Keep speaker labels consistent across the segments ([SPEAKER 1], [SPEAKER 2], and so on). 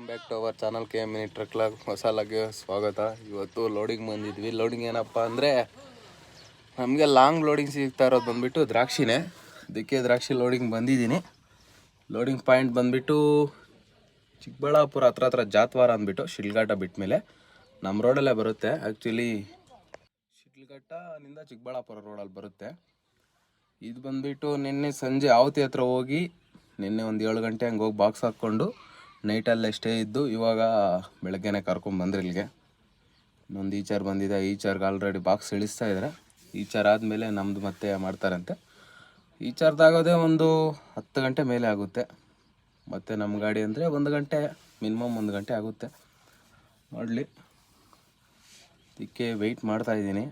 [SPEAKER 1] Welcome back to our channel K M mini truck log ಹೊಸ ಲಾಗ್ಗೆ ಸ್ವಾಗತ. ಇವತ್ತು ಲೋಡಿಂಗ್ ಬಂದಿದ್ವಿ. ಲೋಡಿಂಗ್ ಏನಪ್ಪ ಅಂದರೆ, ನಮಗೆ ಲಾಂಗ್ ಲೋಡಿಂಗ್ ಸಿಗ್ತಾ ಇರೋದು ಬಂದುಬಿಟ್ಟು ದ್ರಾಕ್ಷಿನೇ. ಅದಕ್ಕೆ ದ್ರಾಕ್ಷಿ ಲೋಡಿಂಗ್ ಬಂದಿದ್ದೀನಿ. ಲೋಡಿಂಗ್ ಪಾಯಿಂಟ್ ಬಂದುಬಿಟ್ಟು ಚಿಕ್ಕಬಳ್ಳಾಪುರ ಹತ್ರ ಹತ್ರ ಜಾತ್ವಾರ ಅಂದ್ಬಿಟ್ಟು ಶಿಡ್ಲಘಟ್ಟ ಬಿಟ್ಟ ಮೇಲೆ ನಮ್ಮ ರೋಡಲ್ಲೇ ಬರುತ್ತೆ ಆ್ಯಕ್ಚುಲಿ ಶಿಡ್ಲಘಟ್ಟನಿಂದ ಚಿಕ್ಕಬಳ್ಳಾಪುರ ರೋಡಲ್ಲಿ ಬರುತ್ತೆ. ಇದು ಬಂದ್ಬಿಟ್ಟು ನಿನ್ನೆ ಸಂಜೆ ಆವತಿ ಹತ್ರ ಹೋಗಿ ನಿನ್ನೆ ಒಂದು ಏಳು ಗಂಟೆ ಹಂಗೆ ಹೋಗಿ ಬಾಕ್ಸ್ ಹಾಕ್ಕೊಂಡು ನೈಟಲ್ಲೇ ಸ್ಟೇ ಇದ್ದು ಇವಾಗ ಬೆಳಗ್ಗೆನೆ ಕರ್ಕೊಂಬಂದ್ರಿ ಇಲ್ಲಿಗೆ. ಇನ್ನೊಂದು ಈಚಾರ್ ಬಂದಿದೆ ಈಚಾರ್ಗೆ ಆಲ್ರೆಡಿ ಬಾಕ್ಸ್ ಇಳಿಸ್ತಾ ಇದ್ದಾರೆ ಈಚಾರ್ ಆದಮೇಲೆ ನಮ್ಮದು ಮತ್ತೆ ಮಾಡ್ತಾರಂತೆ. ಈಚಾರ್ದಾಗೋದೇ ಒಂದು ಹತ್ತು ಗಂಟೆ ಮೇಲೆ ಆಗುತ್ತೆ. ಮತ್ತು ನಮ್ಮ ಗಾಡಿ ಅಂದರೆ ಒಂದು ಗಂಟೆ ಮಿನಿಮಮ್ ಒಂದು ಗಂಟೆ ಆಗುತ್ತೆ. ಮಾಡಲಿ. ಇದಕ್ಕೆ ವೆಯ್ಟ್ ಮಾಡ್ತಾ ಇದ್ದೀನಿ.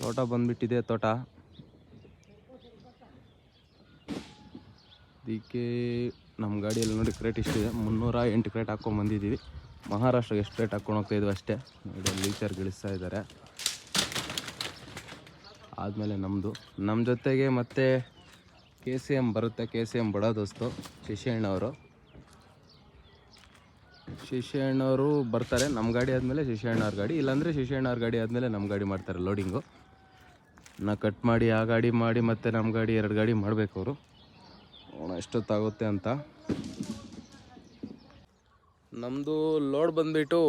[SPEAKER 1] ತೋಟ ಬಂದ್ಬಿಟ್ಟಿದೆ ತೋಟ. ಅದಕ್ಕೆ ನಮ್ಮ ಗಾಡಿಯಲ್ಲಿ ನೋಡಿ ಕ್ರೇಟ್ ಇಷ್ಟಿದೆ ಮುನ್ನೂರ ಎಂಟು ಕ್ರೇಟ್ ಹಾಕ್ಕೊಂಡು ಬಂದಿದ್ದೀವಿ. ಮಹಾರಾಷ್ಟ್ರಗೆ ಎಷ್ಟು ಕ್ರೇಟ್ ಹಾಕ್ಕೊಂಡು ಹೋಗ್ತಾ ಇದ್ವಿ ಅಷ್ಟೇ. ನೋಡಿ ಲೀಚರ್ ಗಿಳಿಸ್ತಾ ಇದ್ದಾರೆ. ಆದಮೇಲೆ ನಮ್ಮದು ನಮ್ಮ ಜೊತೆಗೆ ಮತ್ತೆ ಕೆ ಸಿ ಎಂ ಬರುತ್ತೆ. ಕೆ ಸಿ ಎಂ ಬಡ ದೋಸ್ತು ಶಶಿಯಣ್ಣವರು ಶಶಿಯಣ್ಣವರು ಬರ್ತಾರೆ. ನಮ್ಮ ಗಾಡಿ ಆದಮೇಲೆ ಶಶಿಯಣ್ಣವ್ರ ಗಾಡಿ. ಇಲ್ಲಾಂದರೆ ಶಶಿಯಣ್ಣವ್ರ ಗಾಡಿ ಆದಮೇಲೆ ನಮ್ಮ ಗಾಡಿ ಮಾಡ್ತಾರೆ ಲೋಡಿಂಗು ನಾ ಕಟ್ ಮಾಡಿ, ಆ ಗಾಡಿ ಮಾಡಿ, ಮತ್ತೆ ನಮ್ಮ ಗಾಡಿ ಎರಡು ಗಾಡಿ ಮಾಡಬೇಕು ಅವರು. ನೋಡೋಣ ಎಷ್ಟೊತ್ತಾಗುತ್ತೆ ಅಂತ. ನಮ್ಮದು ಲೋಡ್ ಬಂದುಬಿಟ್ಟು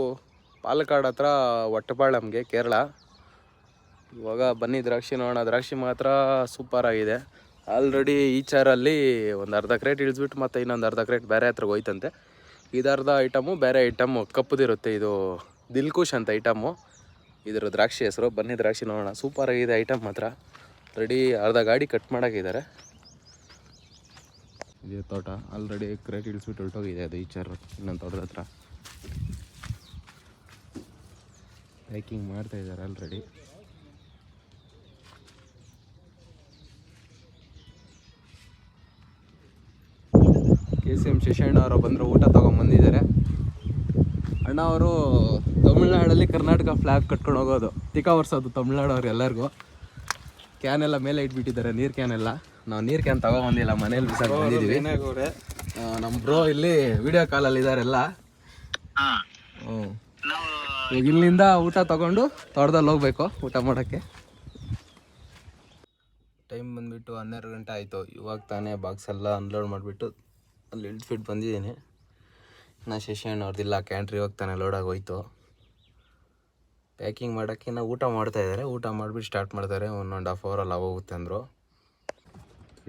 [SPEAKER 1] ಪಾಲಕ್ಕಾಡ್ ಹತ್ರ ಒಟ್ಟಪಾಳಂಗೆ ಕೇರಳ. ಇವಾಗ ಬನ್ನಿ ದ್ರಾಕ್ಷಿ ನೋಡೋಣ. ದ್ರಾಕ್ಷಿ ಮಾತ್ರ ಸೂಪರ್ ಆಗಿದೆ. ಆಲ್ರೆಡಿ ಈ ಚಾರಲ್ಲಿ ಒಂದು ಅರ್ಧ ಕ್ರೇಟ್ ಇಳಿಸ್ಬಿಟ್ಟು ಮತ್ತು ಇನ್ನೊಂದು ಅರ್ಧ ಕ್ರೇಟ್ ಬೇರೆ ಹತ್ರಗೆ ಹೋಯ್ತಂತೆ. ಇದರ್ಧ ಐಟಮು, ಬೇರೆ ಐಟಮು ಕಪ್ಪದಿರುತ್ತೆ. ಇದು ದಿಲ್ಕುಶ್ ಅಂತ ಐಟಮು. ಇದರ ದ್ರಾಕ್ಷಿ ಹೆಸರು. ಬನ್ನಿ ದ್ರಾಕ್ಷಿ ನೋಡೋಣ. ಸೂಪರ್ ಆಗಿದೆ ಐಟಮ್ ಮಾತ್ರ. ರೆಡಿ ಅರ್ಧ ಗಾಡಿ ಕಟ್ ಮಾಡೋಕ್ಕಿದ್ದಾರೆ ಇದೇ ತೋಟ. ಆಲ್ರೆಡಿ ಕ್ರೇಟ್ ಇಳಿಸ್ಬಿಟ್ಟು ಹೊರಟೋಗಿದೆ ಅದು ಈಚರ್ ಇನ್ನೊಂದು ತೋಟದ ಹತ್ರ. ಪ್ಯಾಕಿಂಗ್ ಮಾಡ್ತಾ ಇದ್ದಾರೆ already K C M Shashanna ಅವರು ಬಂದರು, ಊಟ ತೊಗೊಂಬಂದಿದ್ದಾರೆ ಅಣ್ಣ ಅವರು ತಮಿಳ್ನಾಡಲ್ಲಿ ಕರ್ನಾಟಕ ಫ್ಲ್ಯಾಗ್ ಕಟ್ಕೊಂಡು ಹೋಗೋದು. ತಿಕ್ಕ ವರ್ಸೋದು ತಮಿಳ್ನಾಡವ್ರು ಎಲ್ಲರಿಗೂ. ಕ್ಯಾನೆಲ್ಲ ಮೇಲೆ ಇಟ್ಬಿಟ್ಟಿದ್ದಾರೆ, ನೀರು ಕ್ಯಾನ್ ಎಲ್ಲ. ನಾವು ನೀರು ಕ್ಯಾನ್ ತಗೊಂಬಂದಿಲ್ಲ ಮನೇಲಿ ಬಿಸಾಕ್ ಬಂದಿದ್ದೀವಿ ನಮ್ಮ ಬ್ರೋ ಇಲ್ಲಿ ವಿಡಿಯೋ ಅಲ್ಲಿ ಇದಾರೆಲ್ಲ. ಈಗ ಇಲ್ಲಿಂದ ಊಟ ತಗೊಂಡು ತೋಟದಲ್ಲಿ ಹೋಗ್ಬೇಕು ಊಟ ಮಾಡೋಕ್ಕೆ. ಟೈಮ್ ಬಂದ್ಬಿಟ್ಟು ಹನ್ನೆರಡು ಗಂಟೆ ಆಯಿತು. ಇವಾಗ ತಾನೇ ಬಾಕ್ಸ್ ಎಲ್ಲ ಅನ್ಲೋಡ್ ಮಾಡಿಬಿಟ್ಟು ಅಲ್ಲಿ ಇಳಿದ್ಬಿಟ್ಟು ಬಂದಿದ್ದೀನಿ. ನಾ ಶಶಿಯಣ್ಣ ಅವ್ರದ್ದಿಲ್ಲ ಕ್ಯಾಂಟ್ರಿ ಹೋಗ್ತಾನೆ ಲೋಡಾಗಿ ಹೋಯ್ತು. ಪ್ಯಾಕಿಂಗ್ ಮಾಡೋಕ್ಕೆ ನಾವು ಊಟ ಮಾಡ್ತಾಯಿದ್ದಾರೆ ಊಟ ಮಾಡಿಬಿಟ್ಟು ಸ್ಟಾರ್ಟ್ ಮಾಡ್ತಾರೆ. ಒನ್ ಆ್ಯಂಡ್ ಹಾಫ್ ಅವರಲ್ಲಿ ಹೋಗುತ್ತೆ ಅಂದರು.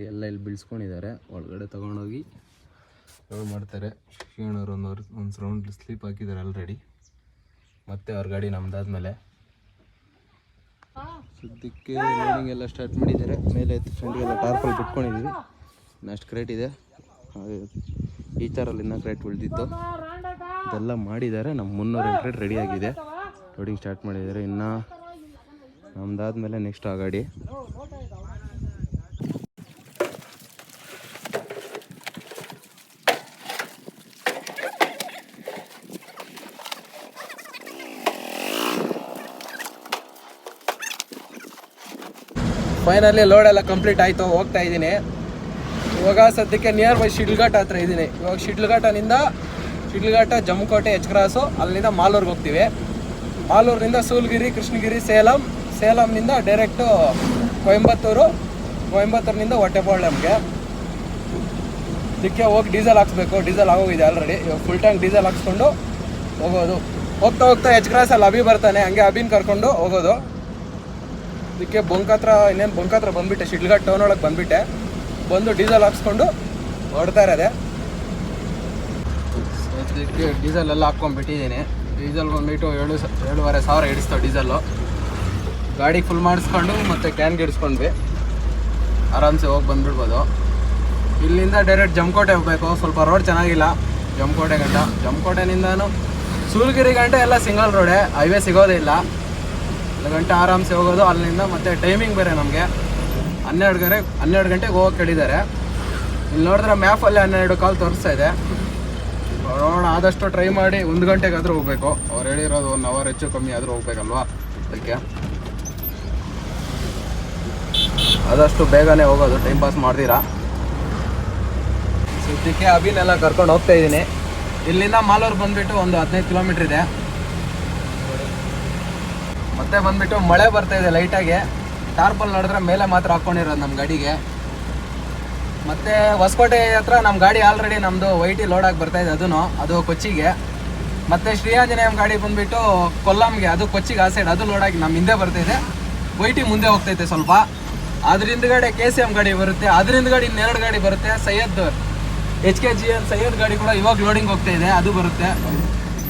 [SPEAKER 1] ಎಲ್ಲ ಇಲ್ಲಿ ಬೀಳ್ಸ್ಕೊಂಡಿದ್ದಾರೆ ಒಳಗಡೆ ತೊಗೊಂಡೋಗಿ ಲೋಡ್ ಮಾಡ್ತಾರೆ. ಶಿಕ್ಷಣವ್ರು ಒಂದು ಒಂದು ರೌಂಡ್ ಸ್ಲೀಪ್ ಹಾಕಿದ್ದಾರೆ ಆಲ್ರೆಡಿ ಮತ್ತೆ ಅವ್ರ ಗಾಡಿ ನಮ್ದಾದ್ಮೇಲೆ. ಸದ್ಯಕ್ಕೆ ಲೋಡಿಂಗ್ ಎಲ್ಲ ಸ್ಟಾರ್ಟ್ ಮಾಡಿದ್ದಾರೆ. ಮೇಲೆ ಫ್ರೆಂಡ್ಗೆಲ್ಲ ಟಾರ್ಪಲ್ ಬಿಟ್ಕೊಂಡಿದ್ದೀವಿ ಇನ್ನಷ್ಟು ಕ್ರೇಟ್ ಇದೆ. ಈ ಥರಲ್ಲಿ ಇನ್ನೂ ಕ್ರೇಟ್ ಉಳಿದಿತ್ತು. ಇದೆಲ್ಲ ಮಾಡಿದ್ದಾರೆ. ನಮ್ಮ ಮುನ್ನೂರು ಕ್ರೇಟ್ ಆಗಿದೆ. ಲೋಡಿಂಗ್ ಸ್ಟಾರ್ಟ್ ಮಾಡಿದ್ದಾರೆ. ಇನ್ನು ನಮ್ದಾದ್ಮೇಲೆ ನೆಕ್ಸ್ಟ್ ಆ ಗಾಡಿ. ಫೈನಲಿ ಲೋಡ್ ಎಲ್ಲ ಕಂಪ್ಲೀಟ್ ಆಯಿತು, ಹೋಗ್ತಾ ಇದ್ದೀನಿ. ಇವಾಗ ಸದ್ಯಕ್ಕೆ ನಿಯರ್ ಬೈ ಶಿಡ್ಲಘಾಟ ಹತ್ರ ಇದ್ದೀನಿ. ಇವಾಗ ಶಿಡ್ಲಘಾಟನಿಂದ ಶಿಡ್ಲಘಾಟ ಜಮ್ಮಕೋಟೆ ಎಚ್ ಕ್ರಾಸು ಅಲ್ಲಿಂದ ಮಾಲೂರ್ಗೆ ಹೋಗ್ತೀವಿ. ಮಾಲೂರಿನಿಂದ ಸೂಲ್ಗಿರಿ ಕೃಷ್ಣಗಿರಿ ಸೇಲಂ ಸೇಲಂನಿಂದ ಡೈರೆಕ್ಟು ಕೊಯಂಬತ್ತೂರು ಕೊಯಂಬತ್ತೂರಿನಿಂದ ಹೊಟ್ಟೆಪಾಳ್ಯಂಗೆ ಇದಕ್ಕೆ ಹೋಗಿ ಡೀಸೆಲ್ ಹಾಕ್ಸ್ಬೇಕು. ಡೀಸೆಲ್ ಆಗೋಗಿದೆ ಆಲ್ರೆಡಿ ಇವಾಗ ಫುಲ್ ಟ್ಯಾಂಕ್ ಡೀಸೆಲ್ ಹಾಕ್ಸ್ಕೊಂಡು ಹೋಗೋದು. ಹೋಗ್ತಾ ಹೋಗ್ತಾ ಎಚ್ ಕ್ರಾಸಲ್ಲಿ ಅಭಿ ಬರ್ತಾನೆ. ಹಂಗೆ ಅಭಿನ್ ಕರ್ಕೊಂಡು ಹೋಗೋದು. ಇದಕ್ಕೆ ಬಂಕ್ ಹತ್ರ, ಇನ್ನೇನು ಬಂಕ್ ಹತ್ರ ಬಂದ್ಬಿಟ್ಟೆ ಶಿಡ್ಲಘಾಟ್ ಟೌನ್ ಒಳಗೆ ಬಂದ್ಬಿಟ್ಟೆ. ಬಂದು ಡೀಸೆಲ್ ಹಾಕ್ಸ್ಕೊಂಡು ಹೊಡ್ತಾ ಇರೋದೆ. ಅದಕ್ಕೆ ಡೀಸೆಲ್ ಎಲ್ಲ ಹಾಕ್ಕೊಂಡ್ಬಿಟ್ಟಿದ್ದೀನಿ ಡೀಸೆಲ್ ಬಂದುಬಿಟ್ಟು ಏಳು ಏಳುವರೆ ಸಾವಿರ ಹಿಡಿಸ್ತಾವೆ ಡೀಸೆಲ್ಲು ಗಾಡಿ ಫುಲ್ ಮಾಡಿಸ್ಕೊಂಡು ಮತ್ತು ಕ್ಯಾನ್ಗೆ ಇಡಿಸ್ಕೊಂಡ್ವಿ ಆರಾಮ್ಸೆ ಹೋಗಿ ಬಂದುಬಿಡ್ಬೋದು. ಇಲ್ಲಿಂದ ಡೈರೆಕ್ಟ್ ಜಮಕೋಟೆ ಹೋಗಬೇಕು. ಸ್ವಲ್ಪ ರೋಡ್ ಚೆನ್ನಾಗಿಲ್ಲ. ಜಮಕೋಟೆ ಗಂಟ. ಜಮಕೋಟೆನಿಂದನೂ, ಸೂಲ್ಗಿರಿ ಗಂಟೆ ಎಲ್ಲ ಸಿಂಗಲ್ ರೋಡೇ ಹೈವೇ ಸಿಗೋದೇ ಇಲ್ಲ. ಒಂದು ಗಂಟೆ ಆರಾಮ್ಸೆ ಹೋಗೋದು, ಅಲ್ಲಿಂದ ಮತ್ತೆ ಟೈಮಿಂಗ್ ಬೇರೆ ನಮಗೆ. ಹನ್ನೆರಡು ಗರೆ, ಹನ್ನೆರಡು ಗಂಟೆಗೆ ಹೋಗೋಕೆ ಹೇಳಿದ್ದಾರೆ. ಇಲ್ಲಿ ನೋಡಿದ್ರೆ ಮ್ಯಾಪಲ್ಲಿ ಹನ್ನೆರಡು ಕಾಲ್ ತೋರಿಸ್ತಾ ಇದೆ. ನೋಡೋಣ, ಆದಷ್ಟು ಟ್ರೈ ಮಾಡಿ ಒಂದು ಗಂಟೆಗಾದರೂ ಹೋಗ್ಬೇಕು. ಅವ್ರು ಹೇಳಿರೋದು ಒನ್ ಅವರ್ ಹೆಚ್ಚು ಕಮ್ಮಿ ಆದರೂ ಹೋಗ್ಬೇಕಲ್ವಾ? ಅದಕ್ಕೆ. ಆದಷ್ಟು ಬೇಗನೆ ಹೋಗೋದು ಟೈಮ್ ಪಾಸ್ ಮಾಡ್ದಿರಾ ಸದ್ಯಕ್ಕೆ ಅಭಿನೆಲ್ಲ ಕರ್ಕೊಂಡು ಹೋಗ್ತಾ ಇದ್ದೀನಿ. ಇಲ್ಲಿಂದ ಮಾಲೂರು ಬಂದ್ಬಿಟ್ಟು ಒಂದು ಹದಿನೈದು ಕಿಲೋಮೀಟ್ರ್ ಇದೆ. ಮತ್ತೆ ಬಂದ್ಬಿಟ್ಟು ಮಳೆ ಬರ್ತಾ ಇದೆ ಲೈಟಾಗಿ ಟಾರ್ಪಲ್ ನೋಡಿದ್ರೆ ಮೇಲೆ ಮಾತ್ರ ಹಾಕ್ಕೊಂಡಿರೋದು ನಮ್ಮ ಗಾಡಿಗೆ. ಮತ್ತೆ ಹೊಸಕೋಟೆ ಹತ್ರ ನಮ್ಮ ಗಾಡಿ ಆಲ್ರೆಡಿ ನಮ್ಮದು ವೈಟಿ ಆಗಿ ಬರ್ತಾ ಇದೆ ಅದನ್ನು ಅದು ಕೊಚ್ಚಿಗೆ. ಮತ್ತೆ ಶ್ರೀಯಾಂಜನೇಯಂ ಗಾಡಿ ಬಂದ್ಬಿಟ್ಟು ಕೊಲ್ಲಂಗೆ, ಅದು ಕೊಚ್ಚಿಗೆ ಆ ಸೈಡ್ ಅದು ಆಗಿ ನಮ್ಮ ಹಿಂದೆ ಬರ್ತಾ ಇದೆ. ವೈಟಿ ಮುಂದೆ ಹೋಗ್ತೈತೆ ಸ್ವಲ್ಪ. ಅದ್ರ ಹಿಂದ್ಗಡೆ ಕೆ ಸಿ ಎಂ ಗಾಡಿ ಬರುತ್ತೆ. ಅದ್ರ ಹಿಂದ್ಗಡೆ ಇನ್ನೆರಡು ಗಾಡಿ ಬರುತ್ತೆ. Syed H K G N Syed ಗಾಡಿ ಕೂಡ ಇವಾಗ ಲೋಡಿಂಗ್ ಹೋಗ್ತಾ ಇದೆ, ಅದು ಬರುತ್ತೆ.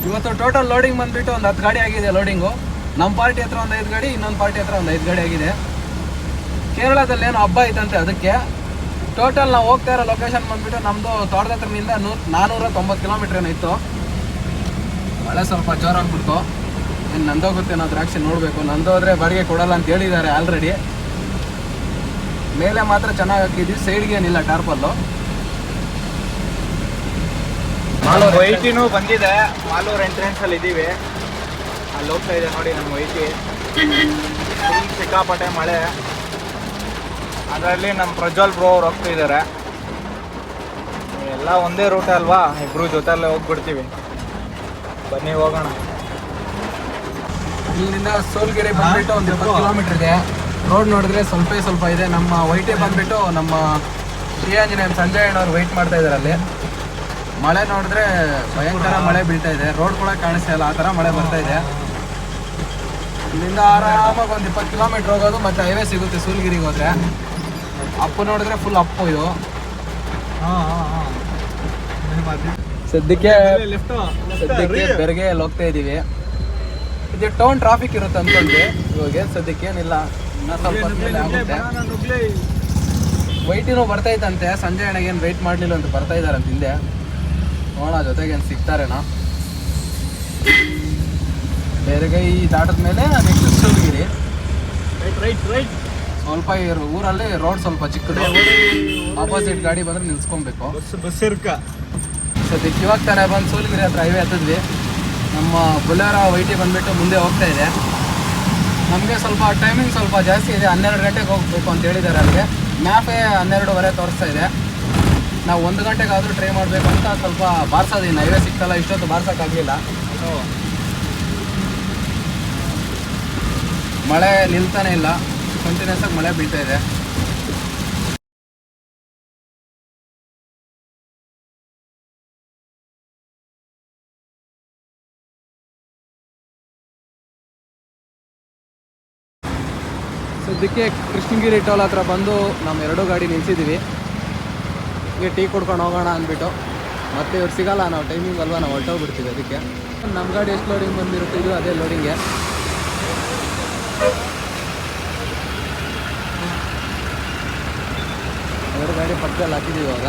[SPEAKER 1] ಇವತ್ತು ಟೋಟಲ್ ಲೋಡಿಂಗ್ ಬಂದ್ಬಿಟ್ಟು ಒಂದು ಹತ್ತು ಗಾಡಿ ಆಗಿದೆ ಲೋಡಿಂಗು ನಮ್ಮ ಪಾರ್ಟಿ ಹತ್ರ ಒಂದು ಐದು ಗಾಡಿ, ಇನ್ನೊಂದು ಪಾರ್ಟಿ ಹತ್ರ ಒಂದು ಐದು ಗಾಡಿ ಆಗಿದೆ. ಕೇರಳದಲ್ಲಿ ಏನು ಹಬ್ಬ ಐತಂತೆ ಅದಕ್ಕೆ. ಟೋಟಲ್ ನಾವು ಹೋಗ್ತಾ ಇರೋ ಲೊಕೇಶನ್ ಬಂದ್ಬಿಟ್ಟು ನಮ್ಮದು ತೋಟದ ಹತ್ರನಿಂದ ನೂರು ನಾನ್ನೂರ ತೊಂಬತ್ತು ಕಿಲೋಮೀಟ್ರ್ ಏನೋ ಇತ್ತು. ಮಳೆ ಸ್ವಲ್ಪ ಜೋರಾಗ್ಬಿಡ್ತು. ಏನು ನಂದೋಗುತ್ತೆ ನಾವು ದ್ರಾಕ್ಷಿ ನೋಡಬೇಕು. ನಂದೋದ್ರೆ ಬಾಡಿಗೆ ಕೊಡಲ್ಲ ಅಂತ ಹೇಳಿದ್ದಾರೆ ಆಲ್ರೆಡಿ ಮೇಲೆ ಮಾತ್ರ ಚೆನ್ನಾಗಿ ಹಾಕಿದ್ವಿ ಸೈಡ್ಗೆ ಏನಿಲ್ಲ ಟಾರ್ಪಲ್ಲು
[SPEAKER 2] ವೈಟಿನೂ ಬಂದಿದೆ. ಮಾಲೂರು ಎಂಟ್ರೆನ್ಸ್ ಅಲ್ಲಿ ಇದೀವಿ. ಅಲ್ಲಿ ಹೋಗ್ತಾ ಇದೆ ನೋಡಿ ನಮ್ಮ ಫುಲ್ ಸಿಕ್ಕಾಪಟ್ಟೆ ಮಳೆ. ಅದರಲ್ಲಿ ನಮ್ಮ ಪ್ರಜ್ವಲ್ ಬ್ರೋ ಅವ್ರು ಹೋಗ್ತಾ ಇದ್ದಾರೆ ಎಲ್ಲ ಒಂದೇ ರೂಟ್ ಅಲ್ವಾ? ಇಬ್ರು ಜೊತೆಲ್ಲೇ ಹೋಗ್ಬಿಡ್ತೀವಿ. ಬನ್ನಿ ಹೋಗೋಣ.
[SPEAKER 1] ಇಲ್ಲಿಂದ ಸೋಲ್ಗೆರೆ ಬಂದ್ಬಿಟ್ಟು ಒಂದು ಇಪ್ಪತ್ತು ಕಿಲೋಮೀಟರ್ ಇದೆ. ರೋಡ್ ನೋಡಿದ್ರೆ ಸ್ವಲ್ಪ ಸ್ವಲ್ಪ ಇದೆ. ನಮ್ಮ ವೈಟೆ ಬಂದ್ಬಿಟ್ಟು ನಮ್ಮ ಶ್ರೀ ಆಂಜನೇಯ ಸಂಜಯ್ ಅಣ್ಣವ್ರು ವೆಯ್ಟ್ ಮಾಡ್ತಾ ಇದ್ದಾರೆ ಅಲ್ಲಿ. ಮಳೆ ನೋಡಿದ್ರೆ ಭಯಂಕರ ಮಳೆ ಬೀಳ್ತಾ ಇದೆ. ರೋಡ್ ಕೂಡ ಕಾಣಿಸ್ತಾ ಇಲ್ಲ. ಆ ಥರ ಮಳೆ ಬರ್ತಾ ಇದೆ. ಇಲ್ಲಿಂದ ಆರಾಮಾಗಿ ಒಂದು ಇಪ್ಪತ್ತು ಕಿಲೋಮೀಟ್ರ್ ಹೋಗೋದು ಮತ್ತು ಹೈವೇ ಸಿಗುತ್ತೆ ಸೂಲ್ಗಿರಿಗೆ ಹೋದ್ರೆ. ಅಪ್ಪು ನೋಡಿದ್ರೆ ಫುಲ್ ಅಪ್ಪು ಇದು. ಸದ್ಯಕ್ಕೆ ಸದ್ಯಕ್ಕೆ ಬೆರಗೆ ಅಲ್ಲಿ ಹೋಗ್ತಾ ಇದೀವಿ. ಇದು ಟೌನ್ ಟ್ರಾಫಿಕ್ ಇರುತ್ತೆ ಅನ್ಕೊಂಡ್ವಿ ಇವಾಗ ಸದ್ಯಕ್ಕೆ ಏನಿಲ್ಲ. ವೈಟಿನೂ ಬರ್ತೈತಂತೆ ಸಂಜೆ ಅಣ್ಣಗೆ ಏನು ವೆಯ್ಟ್ ಮಾಡಲಿಲ್ಲ ಅಂತ ಬರ್ತಾ ಇದಾರಂತ ಹಿಂದೆ. ನೋಡೋಣ ಜೊತೆಗೆ ಏನು ಸಿಗ್ತಾರೇನೋ. ಬೇರೆಗೆ ದಾಟದ ಮೇಲೆ ನೆಕ್ಸ್ಟ್ ರೈಟ್ ಸ್ವಲ್ಪ ಈ ಊರಲ್ಲಿ ರೋಡ್ ಸ್ವಲ್ಪ ಚಿಕ್ಕದು. ಆಪೋಸಿಟ್ ಗಾಡಿ ಬಂದ್ರೆ ನಿಲ್ಸ್ಕೊಬೇಕು.
[SPEAKER 2] Bus bus ಇರ್ಕ.
[SPEAKER 1] ಸದ್ಯಕ್ಕೆ ಇವಾಗ ತಾನೇ ಬಂದು ಸೂಲಗಿರಿ ಹತ್ರ ಹೈವೇ ಹತ್ತಿದ್ವಿ. ನಮ್ಮ ಬುಲೆರೋ ವೈಟಿ ಬಂದ್ಬಿಟ್ಟು ಮುಂದೆ ಹೋಗ್ತಾ ಇದೆ. ನಮಗೆ ಸ್ವಲ್ಪ ಟೈಮಿಂಗ್ ಸ್ವಲ್ಪ ಜಾಸ್ತಿ ಇದೆ. ಹನ್ನೆರಡು ಗಂಟೆಗೆ ಹೋಗಬೇಕು ಅಂತ ಹೇಳಿದ್ದಾರೆ ಅಲ್ಲಿಗೆ ಮ್ಯಾಪೇ ಹನ್ನೆರಡುವರೆ ತೋರಿಸ್ತಾ ಇದೆ. ನಾವು ಒಂದು ಗಂಟೆಗಾದರೂ ಟ್ರೈ ಮಾಡಬೇಕು ಅಂತ ಸ್ವಲ್ಪ ಇನ್ನು ಹೈವೇ ಸಿಕ್ತಲ್ಲ ಇಷ್ಟೊತ್ತು ಬಾರ್ಸೋಕ್ಕಾಗಲಿಲ್ಲ. ಮಳೆ ನಿಲ್ತಾನೆ ಇಲ್ಲ. ಕಂಟಿನ್ಯೂಸ್ ಆಗಿ ಮಳೆ ಬೀಳ್ತಾ ಇದೆ. ಸದ್ಯಕ್ಕೆ ಕೃಷ್ಣಗಿರಿ ಟೋಲ್ ಹತ್ರ ಬಂದು ನಮ್ಮ ಎರಡು ಗಾಡಿ ನಿಲ್ಸಿದ್ದೀವಿ ಹೀಗೆ ಟೀ ಕುಡ್ಕೊಂಡು ಹೋಗೋಣ ಅಂದ್ಬಿಟ್ಟು. ಮತ್ತೆ ಇವ್ರು ಸಿಗಲ್ಲ, ನಾವು ಟೈಮಿಂಗ್ ಅಲ್ವಾ, ನಾವು ಹೊರಟೋಗ್ಬಿಡ್ತೀವಿ ಅದಕ್ಕೆ. ನಮ್ಮ ಗಾಡಿ ಎಷ್ಟು ಲೋಡಿಂಗ್ ಬಂದಿರುತ್ತೆ, ಇದು ಅದೇ ಲೋಡಿಂಗೆ ಎರಡು ಗಾಡಿ ಪಕ್ಕದಲ್ಲಿ ಹಾಕಿದ್ದೀವಿ ಇವಾಗ.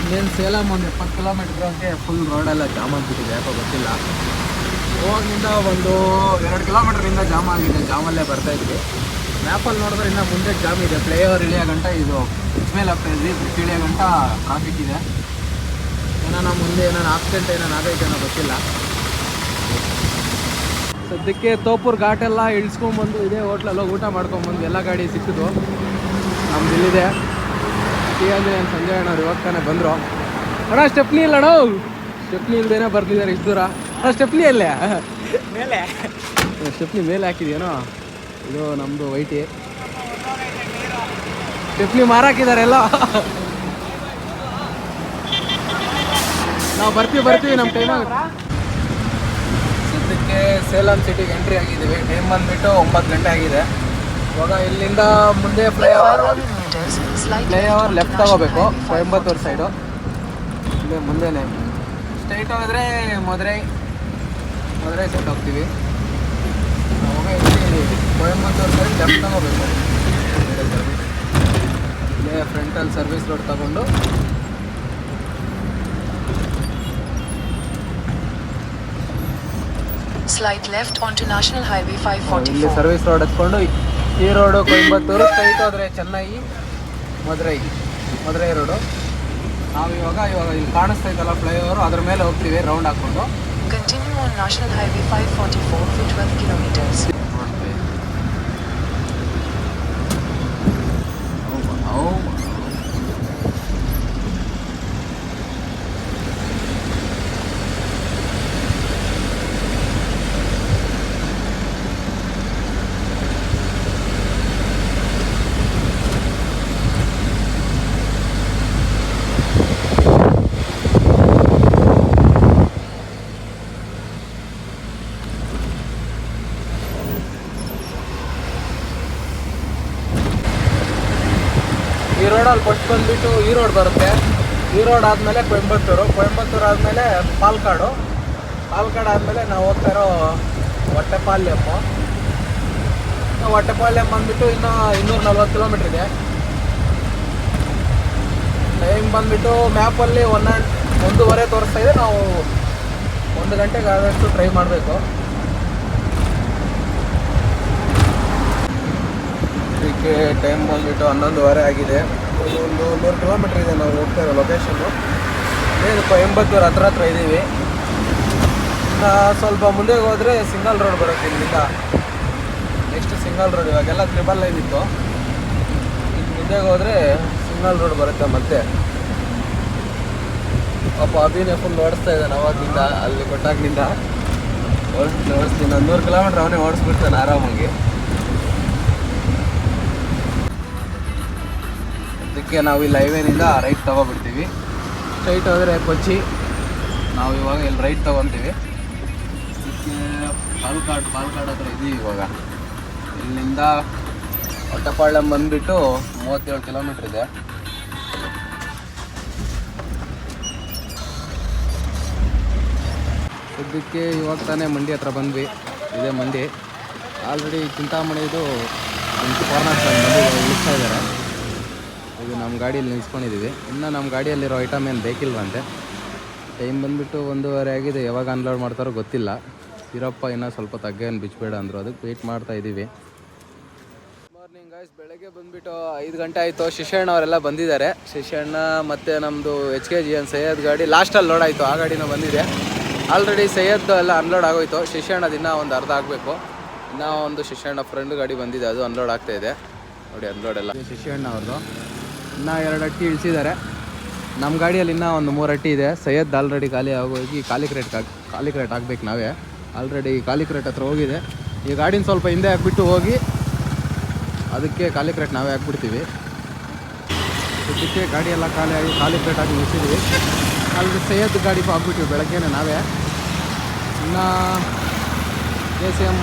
[SPEAKER 1] ಇನ್ನೇನು ಸೇಲಂ ಒಂದು ಎಪ್ಪತ್ತು ಕಿಲೋಮೀಟ್ರ್ ಅಂತ ಫುಲ್ ರೋಡೆಲ್ಲ ಜಾಮ್ ಆಗಿಬಿಟ್ಟಿದೆ, ಯಾಕೋ ಗೊತ್ತಿಲ್ಲ. ಹೋಗಿಂದ ಒಂದು ಎರಡು ಕಿಲೋಮೀಟ್ರಿಂದ ಜಾಮ್ ಆಗಿದೆ ಜಾಮಲ್ಲೇ ಬರ್ತಾ ಇದ್ವಿ. ಮ್ಯಾಪಲ್ಲಿ ನೋಡಿದ್ರೆ ಇನ್ನು ಮುಂದೆ ಜಾಮ್ ಇದೆ. ಫ್ಲೈಓವರ್ ಇಳಿಯೋ ಗಂಟ ಇದು ಮೇಲೆ ಆಗ್ತಾ ಇದ್ವಿ. ಬ್ರಿಡ್ಜ್ ಇಳಿಯೋ ಗಂಟ ಟ್ರಾಫಿಕ್ ಇದೆ ಏನಾನ ಮುಂದೆ ಏನಾನ ಆಕ್ಸಿಡೆಂಟ್ ಏನಾನ ಆಗೈತೇನೋ ಗೊತ್ತಿಲ್ಲ. ಸದ್ಯಕ್ಕೆ ತೋಪುರ್ ಘಾಟೆಲ್ಲ ಇಳಿಸ್ಕೊಂಬಂದು ಇದೇ ಹೋಟ್ಲಲ್ಲಿ ಹೋಗಿ ಊಟ ಮಾಡ್ಕೊಂಬಂದು ಎಲ್ಲ ಗಾಡಿ ಸಿಕ್ಕಿದ್ವು. ನಮ್ದು ಇಲ್ಲಿದೆ. ಟಿ ಆಂಜನೇಯನ್ ಸಂಜಯ್ ಅಣ್ಣವ್ರು ಇವಾಗ ತಾನೇ ಬಂದರು. ಅಣ್ಣ ಸ್ಟೆಪ್ನಿ ಇಲ್ಲ ಅಣ್ಣ? ಸ್ಟೆಪ್ನಿ ಇಲ್ದೇನೆ ಬರ್ತಿದ್ದಾರೆ ಇಷ್ಟು ದೂರ. ಅಣ್ಣ ಸ್ಟೆಪ್ನಿ ಅಲ್ಲೇ
[SPEAKER 2] ಮೇಲೆ.
[SPEAKER 1] ಸ್ಟೆಪ್ನಿ ಮೇಲೆ ಹಾಕಿದ್ಯೇನೋ? ಇದು ನಮ್ಮದು ವೈಟಿ. ಸ್ಟೆಪ್ನಿ ಮಾರಾಕಿದ್ದಾರೆ ಎಲ್ಲ. ನಾವು ಬರ್ತೀವಿ ಬರ್ತೀವಿ, ನಮ್ಮ ಟೈಮ್ ಸದ್ಯಕ್ಕೆ ಸೇಲಂ ಸಿಟಿಗೆ ಎಂಟ್ರಿ ಆಗಿದ್ದೀವಿ ಟೈಮ್ ಬಂದ್ಬಿಟ್ಟು ಒಂಬತ್ತು ಗಂಟೆ ಆಗಿದೆ. ಇವಾಗ ಇಲ್ಲಿಂದ ಮುಂದೆ ಫ್ಲೈಓವರ್ ಫ್ಲೈಓವರ್ ಲೆಫ್ಟ್ ತಗೋಬೇಕು. ಕೊಯಂಬತ್ತೂರು ಸೈಡು ಇಲ್ಲೇ ಮುಂದೆನೆ. ಸ್ಟ್ರೈಟ್ ಹೋದರೆ ಮದುರೈ ಮದುರೈ ಸೈಡ್ ಹೋಗ್ತೀವಿ. ಅವಾಗ ಇಲ್ಲಿ ಕೊಯಂಬತ್ತೂರು ಸೈಡ್ ಲೆಫ್ಟ್ ತಗೋಬೇಕು. ಇಲ್ಲೇ ಫ್ರಂಟಲ್ಲಿ ಸರ್ವಿಸ್ ರೋಡ್ ತಗೊಂಡು
[SPEAKER 3] Slide national highway five forty
[SPEAKER 1] ಇಲ್ಲಿ
[SPEAKER 3] 544.
[SPEAKER 1] ಸರ್ವಿಸ್ ರೋಡ್ ಹತ್ಕೊಂಡು ಈ ರೋಡು ಕೊಯಂಬತ್ತೂರು ಸ್ಟ್ರೈಟ್ ಹೋದ್ರೆ ಚೆನ್ನೈ ಮದುರೈ ಮದುರೈ ರೋಡು ನಾವು ಇವಾಗ ಇವಾಗ ಇಲ್ಲಿ ಕಾಣಿಸ್ತಾ ಇದ್ದಲ್ಲ ಫ್ಲೈಓವರು ಅದ್ರ ಮೇಲೆ ಹೋಗ್ತೀವಿ ರೌಂಡ್ ಹಾಕ್ಕೊಂಡು
[SPEAKER 3] national highway five Highway 544 to 12 kilometres
[SPEAKER 1] ಈ ರೋಡಲ್ಲಿ ಫಸ್ಟ್ ಬಂದ್ಬಿಟ್ಟು ಈ ರೋಡ್ ಬರುತ್ತೆ. ಈ ರೋಡ್ ಆದಮೇಲೆ ಕೊಯಂಬತ್ತೂರು. ಕೊಯಂಬತ್ತೂರು ಆದಮೇಲೆ ಪಾಲ್ಕಾಡು. ಪಾಲ್ಕಾಡು ಆದಮೇಲೆ ನಾವು ಹೋಗ್ತಾ ಇರೋ ಹೊಟ್ಟೆಪಾಲ್ಯಮ್ಮ ಹೊಟ್ಟೆಪಾಲ್ಯಮ್ ಬಂದ್ಬಿಟ್ಟು ಇನ್ನೂ ಇನ್ನೂರ ನಲ್ವತ್ತು ಕಿಲೋಮೀಟ್ರ್ ಇದೆ. ಟೈಮ್ ಬಂದ್ಬಿಟ್ಟು ಮ್ಯಾಪಲ್ಲಿ ಒನ್ ಆ್ಯಂಡ್ ಒಂದೂವರೆ ತೋರಿಸ್ತಾ ಇದೆ. ನಾವು ಒಂದು ಗಂಟೆಗೆ ಆದಷ್ಟು ಟ್ರೈ ಮಾಡಬೇಕು. ಇದಕ್ಕೆ ಟೈಮ್ ಬಂದ್ಬಿಟ್ಟು ಹನ್ನೊಂದುವರೆ ಆಗಿದೆ. ಒಂದು ನೂರು ಕಿಲೋಮೀಟ್ರ್ ಇದೆ ನಾವು ಹೋಗ್ತಾ ಇರೋ ಲೊಕೇಶನ್ನು ಏನು ಎಂಬತ್ತೂರು ಹತ್ರ ಹತ್ರ ಇದ್ದೀವಿ ಸ್ವಲ್ಪ ಮುಂದೆ ಹೋದರೆ ಸಿಂಗಲ್ ರೋಡ್ ಬರುತ್ತೆ ಇಲ್ಲಿಂದ. ನೆಕ್ಸ್ಟ್ ಸಿಂಗಲ್ ರೋಡ್ ಇವಾಗೆಲ್ಲ ತ್ರಿಬಲ್ ಲೈನ್ ಇತ್ತು. ಇಲ್ಲಿ ಮುಂದೆ ಹೋದರೆ ಸಿಂಗಲ್ ರೋಡ್ ಬರುತ್ತೆ ಮತ್ತೆ. ಪಾಪ ಅಭಿನಯ ಫುಲ್ ಓಡಿಸ್ತಾ ಇದ್ದಾನೆ ಅವಾಗಿಂದ, ಅಲ್ಲಿ ಕೊಟ್ಟಾಗಿನಿಂದ. ಓಡಿಸ್ತೀನಿ. ಓಡಿಸ್ತೀನಿ ನೂರು ಕಿಲೋಮೀಟ್ರ್ ಅವನೇ ಓಡಿಸ್ಬಿಡ್ತಾನೆ ಆರಾಮಾಗಿ. ಅದಕ್ಕೆ ನಾವು ಇಲ್ಲಿ ಹೈವೇನಿಂದ ರೈಟ್ ತೊಗೊಬಿಡ್ತೀವಿ. ಸ್ಟ್ರೈಟ್ ಹೋದರೆ ಕೊಚ್ಚಿ. ನಾವು ಇವಾಗ ಇಲ್ಲಿ ರೈಟ್ ತೊಗೊತೀವಿ. ಇದಕ್ಕೆ ಪಾಲ್ಕಾಡ್ ಪಾಲ್ಕಾಡ್ ಹತ್ರ ಇದ್ದೀವಿ ಇವಾಗ. ಇಲ್ಲಿಂದ ಹೊಟ್ಟಪಾಳ್ಯಂ ಬಂದುಬಿಟ್ಟು ಮೂವತ್ತೇಳು ಕಿಲೋಮೀಟ್ರ್ ಇದೆ. ಸದ್ಯಕ್ಕೆ ಇವಾಗ ತಾನೇ ಮಂಡಿ ಹತ್ರ ಬಂದ್ವಿ. ಇದೇ ಮಂಡಿ. ಆಲ್ರೆಡಿ ಚಿಂತಾಮಣಿದು ಕಾರ್ನರ್ ಮಂಡಿ ಉಳಿಸ್ತಾ ಇದ್ದಾರೆ. ಇದು ನಮ್ಮ ಗಾಡಿಯಲ್ಲಿ ನಿಲ್ಸ್ಕೊಂಡಿದ್ದೀವಿ. ಇನ್ನು ನಮ್ಮ ಗಾಡಿಯಲ್ಲಿರೋ ಐಟಮ್ ಏನು ಬೇಕಿಲ್ವಂತೆ. ಟೈಮ್ ಬಂದುಬಿಟ್ಟು ಒಂದೂವರೆ ಆಗಿದೆ. ಯಾವಾಗ ಅನ್ಲೋಡ್ ಮಾಡ್ತಾರೋ ಗೊತ್ತಿಲ್ಲ. ಇರಪ್ಪ, ಇನ್ನೂ ಸ್ವಲ್ಪ ತಗ್ಗೇನು ಬಿಚ್ಚಬೇಡ ಅಂದರು. ಅದಕ್ಕೆ ವೆಯ್ಟ್ ಮಾಡ್ತಾ ಇದ್ದೀವಿ ಮಾರ್ನಿಂಗ್ ಗಾಯ್ಸ್ ಬೆಳಗ್ಗೆ ಬಂದುಬಿಟ್ಟು ಐದು ಗಂಟೆ ಆಯಿತು. ಶಿಶಣ್ಣ ಅವರೆಲ್ಲ ಬಂದಿದ್ದಾರೆ. ಶಿಶಣ್ಣ ಮತ್ತು ನಮ್ಮದು H K G N Syed ಗಾಡಿ ಲಾಸ್ಟಲ್ಲಿ ಲೋಡ್ ಆಯಿತು. ಆ ಗಾಡಿನೂ ಬಂದಿದೆ. ಆಲ್ರೆಡಿ ಸೈಯದ್ದು ಎಲ್ಲ ಅನ್ಲೋಡ್ ಆಗೋಯ್ತು. ದಿನ ಒಂದು ಅರ್ಧ ಆಗಬೇಕು. ಇನ್ನೂ ಒಂದು ಶಿಶಣ್ಣ ಫ್ರೆಂಡ್ ಗಾಡಿ ಬಂದಿದೆ. ಅದು ಅನ್ಲೋಡ್ ಆಗ್ತಾ ಇದೆ. ನೋಡಿ ಅನ್ಲೋಡ್ ಎಲ್ಲ. ಶಿಶಣ್ಣ ಅವ್ರದ್ದು. ಇನ್ನೂ ಎರಡು ಅಟ್ಟಿ ಇಳಿಸಿದ್ದಾರೆ. ನಮ್ಮ ಗಾಡಿಯಲ್ಲಿ ಇನ್ನೂ ಒಂದು ಮೂರು ಅಟ್ಟಿ ಇದೆ. ಸೈಯದ್ ಆಲ್ರೆಡಿ ಖಾಲಿ ಆಗೋಗಿ ಖಾಲಿ ಕ್ರೇಟ್ ಖಾಲಿ ಕ್ರೇಟ್ ಹಾಕ್ಬೇಕು ನಾವೇ. ಆಲ್ರೆಡಿ ಖಾಲಿ ಕ್ರೇಟ್ ಹತ್ರ ಹೋಗಿದೆ. ಈ ಗಾಡಿನ ಸ್ವಲ್ಪ ಹಿಂದೆ ಹಾಕ್ಬಿಟ್ಟು ಹೋಗಿ ಅದಕ್ಕೆ ಖಾಲಿ ಕ್ರೇಟ್ ನಾವೇ ಹಾಕ್ಬಿಡ್ತೀವಿ. ಇದಕ್ಕೆ ಗಾಡಿ ಎಲ್ಲ ಖಾಲಿ ಕ್ರೇಟ್ ಹಾಕಿ ನಿಲ್ಸಿದ್ವಿ ಅಲ್ಲಿ ಸೈಯದ್ ಗಾಡಿ ಹಾಕ್ಬಿಟ್ಟಿವಿ ಬೆಳಗ್ಗೆನೆ ನಾವೇ. ಇನ್ನು ಕೆ ಸಿ ಎಂ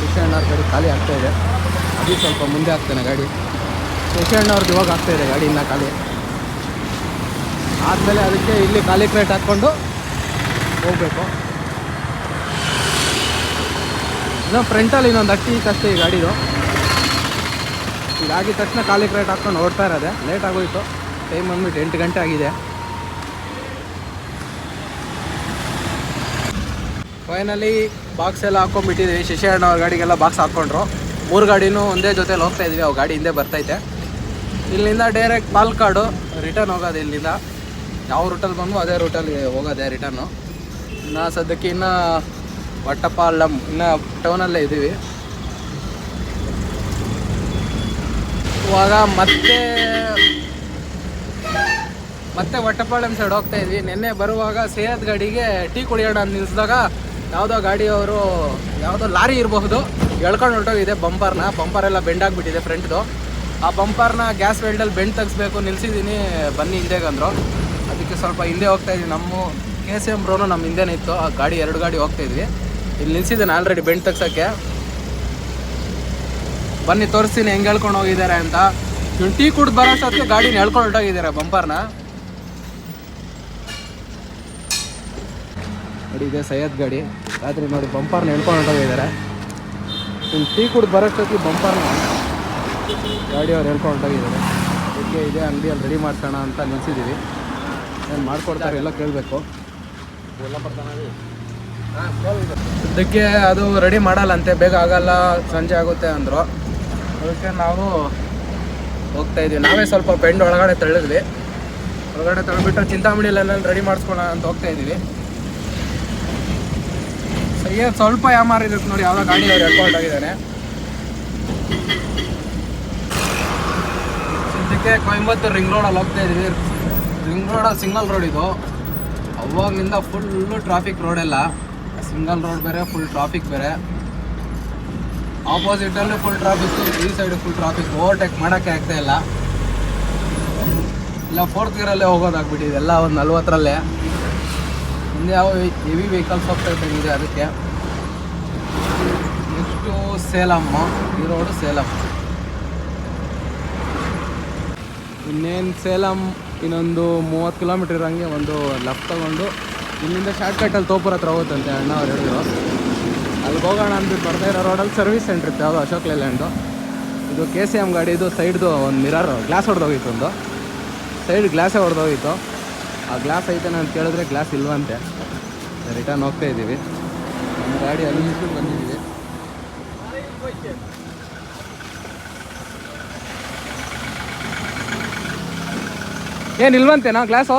[SPEAKER 1] ಶಿಕ್ಷಣ್ಣವ್ರ ಗಾಡಿ ಖಾಲಿ ಆಗ್ತಾಯಿದೆ ಅದು ಸ್ವಲ್ಪ ಮುಂದೆ ಆಗ್ತಾನೆ ಗಾಡಿ. ಶಿಕ್ಷಣ್ಣವ್ರದ್ದು ಇವಾಗ ಆಗ್ತಾ ಇದೆ ಗಾಡಿ ಇನ್ನು ಖಾಲಿ. ಆದಮೇಲೆ ಅದಕ್ಕೆ ಇಲ್ಲಿ ಖಾಲಿ ಕ್ರೇಟ್ ಹಾಕ್ಕೊಂಡು ಹೋಗಬೇಕು. ಇನ್ನೊಂದು ಫ್ರಂಟಲ್ಲಿ ಇನ್ನೊಂದು ಅಟ್ಟಿ ಅಷ್ಟೇ ಈ ಗಾಡಿದು. ಇದಾಗಿದ ತಕ್ಷಣ ಖಾಲಿ ಕ್ರೇಟ್ ಹಾಕ್ಕೊಂಡು ಓಡ್ತಾ ಇರೋದೆ. ಲೇಟ್ ಆಗೋಯ್ತು. ಟೈಮ್ ಬಂದ್ಬಿಟ್ಟು ಎಂಟು ಗಂಟೆ ಆಗಿದೆ. ಫೈನಲಿ ಬಾಕ್ಸ್ ಎಲ್ಲ ಹಾಕೊಂಡ್ಬಿಟ್ಟಿದ್ದೀವಿ ಶಶಿ ಅವ್ರ ಗಾಡಿಗೆಲ್ಲ ಬಾಕ್ಸ್ ಹಾಕ್ಕೊಂಡ್ರು. ಮೂರು ಗಾಡಿನೂ ಒಂದೇ ಜೊತೆಲಿ ಹೋಗ್ತಾ ಇದ್ವಿ. ಅವು ಗಾಡಿ ಹಿಂದೆ ಬರ್ತೈತೆ. ಇಲ್ಲಿಂದ ಡೈರೆಕ್ಟ್ ಪಾಲ್ಕಾಡು ರಿಟರ್ನ್ ಹೋಗೋದು ಇಲ್ಲಿಂದ. ಯಾವ ರೂಟಲ್ಲಿ ಬಂದು ಅದೇ ರೂಟಲ್ಲಿ ಹೋಗೋದೆ ರಿಟರ್ನು ಇನ್ನು ಸದ್ಯಕ್ಕೆ ಇನ್ನು ವಟ್ಟಪಾಲಂ, ಇನ್ನು ಟೌನಲ್ಲೇ ಇದ್ದೀವಿ ಇವಾಗ ಮತ್ತೆ ಮತ್ತೆ ವಟ್ಟಪಾಳಂ ಸೈಡ್ ಹೋಗ್ತಾ ಇದ್ವಿ. ನಿನ್ನೆ ಬರುವಾಗ ಸೇಯದ್ ಗಾಡಿಗೆ ಟೀ ಕುಡಿಯೋಣ ನಿಲ್ಸಿದಾಗ ಯಾವುದೋ ಗಾಡಿಯವರು, ಯಾವುದೋ ಲಾರಿ ಇರಬಹುದು, ಎಳ್ಕೊಂಡು ಹೊರಟೋಗಿದೆ ಬಂಪರ್ನ ಬಂಪರ್ ಎಲ್ಲ ಬೆಂಡಾಗ್ಬಿಟ್ಟಿದೆ ಫ್ರಂಟ್ದು ಆ ಬಂಪರ್ನ ಗ್ಯಾಸ್ ವೆಲ್ಡಲ್ಲಿ ಬೆಂಡ್ ತೆಗಿಸ್ಬೇಕು, ನಿಲ್ಸಿದ್ದೀನಿ. ಬನ್ನಿ ಹಿಂದೆಗಂದ್ರು ಅದಕ್ಕೆ ಸ್ವಲ್ಪ ಹಿಂದೆ ಹೋಗ್ತಾ ಇದ್ವಿ ನಮ್ಮ ಕೆ ಸಿ ಎಂ ಬ್ರೋನು ನಮ್ಮ ಹಿಂದೆನೇ ಇತ್ತು. ಆ ಗಾಡಿ, ಎರಡು ಗಾಡಿ ಹೋಗ್ತಾ ಇದ್ವಿ. ಇಲ್ಲಿ ನಿಲ್ಸಿದ್ದೀನಿ ಆಲ್ರೆಡಿ ಬೆಂಡ್ ತೆಗ್ಸೋಕ್ಕೆ. ಬನ್ನಿ, ತೋರಿಸ್ತೀನಿ ಹೆಂಗೆ ಹೇಳ್ಕೊಂಡು ಹೋಗಿದ್ದಾರೆ ಅಂತ. ಇವ್ನು ಟೀ ಕುಡ್ದು ಬರೋಷ್ಟೊತ್ತಿಗೆ ಗಾಡಿನ ಹೇಳ್ಕೊಂಡು ಹೊರಟೋಗಿದ್ದಾರೆ ಬಂಪರ್ನ. ನೋಡಿ, ಇದೆ ಸೈಯದ್ ಗಾಡಿ. ರಾತ್ರಿ ನೋಡಿ ಬಂಪರ್ನ ಹೇಳ್ಕೊಂಡು ಹೊರಟೋಗಿದ್ದಾರೆ. ಇವ್ನು ಟೀ ಕುಡ್ದು ಬರೋಷ್ಟೊತ್ತಿಗೆ ಬಂಪರ್ನ ಗಾಡಿ ಅವ್ರು ಹೇಳ್ಕೊಂಡು ಹೊರಟೋಗಿದ್ದಾರೆ. ಅದಕ್ಕೆ ಇದೆ ಅಂಗಡಿಯಲ್ಲಿ ರೆಡಿ ಮಾಡ್ಸೋಣ ಅಂತ ನಿಲ್ಸಿದ್ದೀವಿ. ಏನು ಮಾಡ್ಕೊಡ್ತಾರೆ ಎಲ್ಲ ಕೇಳಬೇಕು. ಅದಕ್ಕೆ ಅದು ರೆಡಿ ಮಾಡಲ್ಲಂತೆ, ಬೇಗ ಆಗಲ್ಲ, ಸಂಜೆ ಆಗುತ್ತೆ ಅಂದರು. ಅದಕ್ಕೆ ನಾವು ಹೋಗ್ತಾ ಇದೀವಿ. ನಾವೇ ಸ್ವಲ್ಪ ಬೆಂಡ್ ಒಳಗಡೆ ತಳ್ಳಿದ್ವಿ. ಒಳಗಡೆ ತಳ್ಳಿಬಿಟ್ರೆ ಚಿಂತಾಮಣಿಲೆಲ್ಲ ರೆಡಿ ಮಾಡಿಸ್ಕೊಳ ಅಂತ ಹೋಗ್ತಾ ಇದ್ದೀವಿ ಸರಿಯಾಗಿ ಸ್ವಲ್ಪ ಯಾಮಾರಿರುತ್ತೆ ನೋಡಿ, ಯಾವಾಗ ಗಾಡಿ ಅವ್ರು ಹೇಳ್ಕೊಂಡೋಗಿದ್ದಾನೆ ಸದ್ಯಕ್ಕೆ ಕೊಯಂಬತ್ತೂರು ರಿಂಗ್ ರೋಡಲ್ಲಿ ಹೋಗ್ತಾ ಇದ್ದೀವಿ ರಿಂಗ್ ರೋಡಲ್ಲಿ ಸಿಂಗಲ್ ರೋಡ್ ಇದು. ಅವಾಗಿಂದ ಫುಲ್ಲು ಟ್ರಾಫಿಕ್ ರೋಡೆಲ್ಲ ಸಿಂಗಲ್ ರೋಡ್ ಬೇರೆ ಫುಲ್ ಟ್ರಾಫಿಕ್ ಬೇರೆ. ಆಪೋಸಿಟಲ್ಲಿ ಫುಲ್ ಟ್ರಾಫಿಕ್ ಈ ಸೈಡ್ ಫುಲ್ ಟ್ರಾಫಿಕ್ ಓವರ್ಟೇಕ್ ಮಾಡೋಕ್ಕೆ ಆಗ್ತಾ ಇಲ್ಲ. ಇಲ್ಲ ಫೋರ್ತ್ ಗೇರಲ್ಲೇ ಹೋಗೋದಾಗ್ಬಿಟ್ಟಿದೆ ಎಲ್ಲ ಒಂದು ನಲ್ವತ್ತರಲ್ಲೇ. ಮುಂದೆ ಯಾವ ಹೆವಿ ವೆಹಿಕಲ್ಸ್ ಹೋಗ್ತಾ ಇದೆ ಅದಕ್ಕೆ. ನೆಕ್ಸ್ಟು ಸೇಲಮ್ಮು ಈ ರೋಡು ಸೇಲಂ ಇನ್ನೇನು ಸೇಲಂ ಇನ್ನೊಂದು ಮೂವತ್ತು ಕಿಲೋಮೀಟ್ರ್ ಇರೋಂಗೆ ಒಂದು ಲೆಫ್ಟ್ ತೊಗೊಂಡು, ಇಲ್ಲಿಂದ ಶಾರ್ಟ್ಕಟ್ಟಲ್ಲಿ ತೋಪುರ ಹತ್ರ ಹೋಗುತ್ತಂತೆ ಅಣ್ಣ ಅವ್ರು ಹೇಳಿದ್ರು. ಅಲ್ಲಿಗೆ ಹೋಗೋಣ ಅಂದ್ಬಿಟ್ಟು ಬರ್ತಾ ಇರೋ ರೋಡಲ್ಲಿ ಸರ್ವಿಸ್ ಸೆಂಟ್ರ್ ಇತ್ತು, ಯಾವುದೋ ಅಶೋಕ್ ಲೇಲ್ಯಾಂಡು. ಇದು ಕೆ ಸಿ ಎಂ ಗಾಡಿ, ಇದು ಸೈಡ್ದು ಒಂದು ಮಿರರ್ ಗ್ಲಾಸ್ ಹೊಡೆದೋಗಿತ್ತು ಒಂದು. ಸೈಡ್ ಗ್ಲಾಸೇ ಹೊಡೆದೋಗಿತ್ತು. ಆ ಗ್ಲಾಸ್ ಐತೆ ಅಂತ ಕೇಳಿದ್ರೆ ಗ್ಲಾಸ್ ಇಲ್ವಂತೆ. ರಿಟರ್ನ್ ಹೋಗ್ತಾ ಇದ್ದೀವಿ ನಮ್ಮ ಗಾಡಿ ಅಲ್ಲಿ ಬಂದಿದ್ದೀವಿ. ಏನು ಇಲ್ವಂತೆನಾ ಗ್ಲಾಸು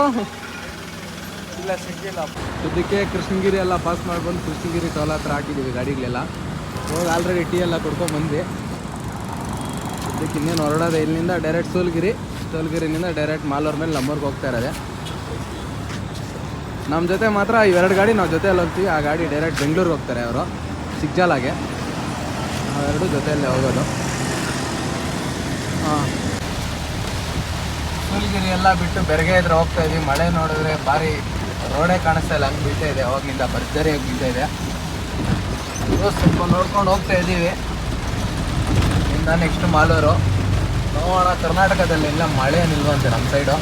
[SPEAKER 2] ಇಲ್ಲ ಸಿಕ್ಕಿಲ್ಲ
[SPEAKER 1] ಸದ್ಯಕ್ಕೆ ಕೃಷ್ಣಗಿರಿ ಎಲ್ಲ ಪಾಸ್ ಮಾಡ್ಕೊಂಡು ಕೃಷ್ಣಗಿರಿ ಟೋಲ್ ಹತ್ರ ಹಾಕಿದ್ದೀವಿ ಗಾಡಿಗಳೆಲ್ಲ. ಹೋಗಿ ಆಲ್ರೆಡಿ ಟೀ ಎಲ್ಲ ಕೊಡ್ಕೊಂಡು ಬಂದ್ವಿ. ಸದ್ಯಕ್ಕೆ ಇನ್ನೇನು ಹೊರಡೋದೆ ಇಲ್ಲಿಂದ ಡೈರೆಕ್ಟ್ ಸೋಲ್ಗಿರಿ ಸೋಲ್ಗಿರಿನಿಂದ ಡೈರೆಕ್ಟ್ ಮಾಲೂರ್ ಮೇಲೆ ನಮ್ಮೂರ್ಗೆ ಹೋಗ್ತಾ ಇರೋದೆ. ನಮ್ಮ ಜೊತೆ ಮಾತ್ರ ಇವೆರಡು ಗಾಡಿ ನಾವು ಜೊತೆಯಲ್ಲಿ ಹೋಗ್ತೀವಿ. ಆ ಗಾಡಿ ಡೈರೆಕ್ಟ್ ಬೆಂಗಳೂರಿಗೆ ಹೋಗ್ತಾರೆ ಅವರು ಸಿಗ್ಜಾಲಾಗೆ. ನಾವೆರಡು ಜೊತೆಯಲ್ಲೇ ಹೋಗೋದು. ಹಾಂ. ಸೂಲಗಿರಿ ಎಲ್ಲ ಬಿಟ್ಟು ಬೆರಗೆ ಇದ್ರೆ ಹೋಗ್ತಾ ಇದೀವಿ. ಮಳೆ ನೋಡಿದ್ರೆ ಭಾರಿ ರೋಡೇ ಕಾಣಿಸ್ತಾ ಇಲ್ಲ. ಹಂಗೆ ಬೀಳ್ತಾ ಇದೆ. ಅವಾಗಿಂದ ಭರ್ಜರಿಯಾಗಿ ಬೀಳ್ತಾ ಇದೆ. ಸ್ವಲ್ಪ ನೋಡ್ಕೊಂಡು ಹೋಗ್ತಾ ಇದ್ದೀವಿ ಇಂದ ನೆಕ್ಸ್ಟ್ ಮಾಲೂರು. ನೋಡೋಣ ಕರ್ನಾಟಕದಲ್ಲಿ ಎಲ್ಲ ಮಳೆ ನಿಲ್ವಂತೆ ನಮ್ಮ ಸೈಡು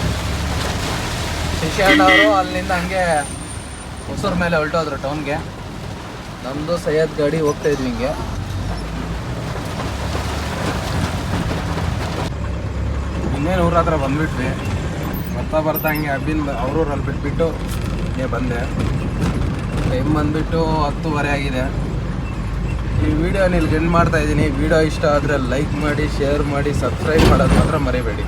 [SPEAKER 1] ಶಶಿಯಣ್ಣ ಅವರು ಅಲ್ಲಿಂದ ಹಂಗೆ ಹೊಸೂರು ಮೇಲೆ ಹೊರಟೋದ್ರು ಟೌನ್ಗೆ ನಮ್ಮದು ಸೈಯದ್ ಗಾಡಿ ಹೋಗ್ತಾ ಇದ್ವಿ ಹಿಂಗೆ. ಇನ್ನೇನು ಊರ ಹತ್ರ ಬಂದ್ಬಿಟ್ವಿ. ಬರ್ತಾ ಬರ್ತಾ ಹಂಗೆ ಅಬ್ಬಿನ ಅವ್ರೂರಲ್ಲಿ ಬಿಟ್ಬಿಟ್ಟು ಹಿಂಗೆ ಬಂದೆ. ಟೈಮ್ ಬಂದ್ಬಿಟ್ಟು ಹತ್ತುವರೆ ಆಗಿದೆ. ಈ ವಿಡಿಯೋ ಇಲ್ಲಿ ಎಂಡ್ ಮಾಡ್ತಾ ಇದ್ದೀನಿ. ವಿಡಿಯೋ ಇಷ್ಟ ಆದರೆ ಲೈಕ್ ಮಾಡಿ ಶೇರ್ ಮಾಡಿ ಸಬ್ಸ್ಕ್ರೈಬ್ ಮಾಡೋದು ಮಾತ್ರ ಮರಿಬೇಡಿ.